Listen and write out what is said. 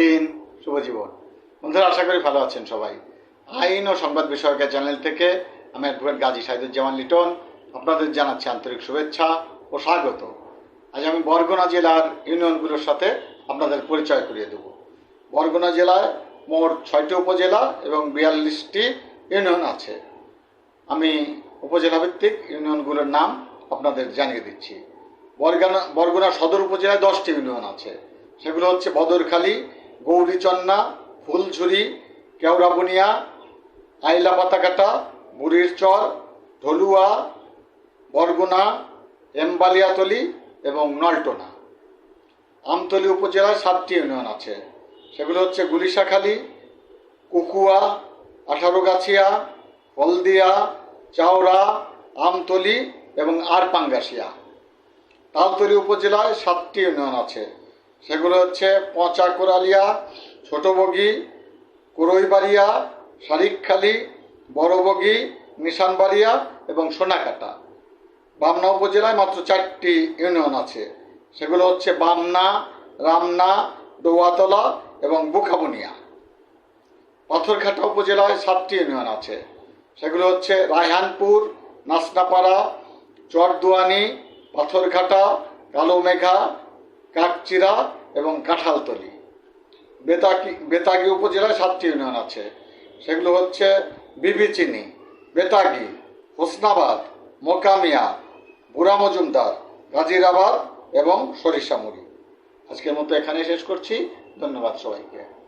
দিন শুভ জীবন বন্ধুরা, আশা করি ভালো আছেন সবাই। আইন ও সংবাদ বিষয়ক চ্যানেল থেকে আমি অ্যাডভোকেট গাজী সাইদুজ্জামান লিটন। আপনাদের জানাচ্ছি আন্তরিক শুভেচ্ছা ও স্বাগত। আজ আমি বরগুনা জেলার ইউনিয়নগুলোর সাথে আপনাদের পরিচয় করিয়ে দেব। বরগুনা জেলায় মোট ছয়টি উপজেলা এবং বিয়াল্লিশটি ইউনিয়ন আছে। আমি উপজেলা ভিত্তিক ইউনিয়নগুলোর নাম আপনাদের জানিয়ে দিচ্ছি। বরগানা বরগুনা সদর উপজেলায় দশটি ইউনিয়ন আছে। সেগুলো হচ্ছে বদরখালী গৌরীচন্না, ফুলঝুরি, কেওড়াবুনিয়া আইলা পাতাকাটা বুড়ির চর ধলুয়া, বরগুনা, এমবালিয়াতলি এবং নলটোনা। আমতলী উপজেলায় সাতটি ইউনিয়ন আছে। সেগুলো হচ্ছে গুলিশাখালী, কুকুয়া, আঠারোগাছিয়া, হলদিয়া, চাওড়া, আমতলি এবং আরপাঙ্গাসিয়া। তালতলি উপজেলায় সাতটি ইউনিয়ন আছে। সেগুলো হচ্ছে পচা কোরালিয়া ছোটবগি কুরইবাড়িয়া শারিকখালী বড়বগি নিশানবাড়িয়া এবং সোনাকাটা। বামনা উপজেলায় মাত্র চারটি ইউনিয়ন আছে। সেগুলো হচ্ছে বামনা, রামনা, দৌয়াতলা এবং বুখাবুনিয়া পাথরঘাটা উপজেলায় সাতটি ইউনিয়ন আছে। সেগুলো হচ্ছে রায়হানপুর, নাসনাপাড়া, চরদুয়ানি, পাথরঘাটা, কালোমেঘা কাকচিরা এবং কাঁঠালতলি। বেতাকি বেতাগি উপজেলায় সাতটি ইউনিয়ন আছে। সেগুলো হচ্ছে বিবিচিনি, বেতাগি, হোসনাবাদ, মোকামিয়া, বুড়া মজুমদার, গাজিরাবাদ এবং সরিষামুড়ি। আজকের মতো এখানে শেষ করছি। ধন্যবাদ সবাইকে।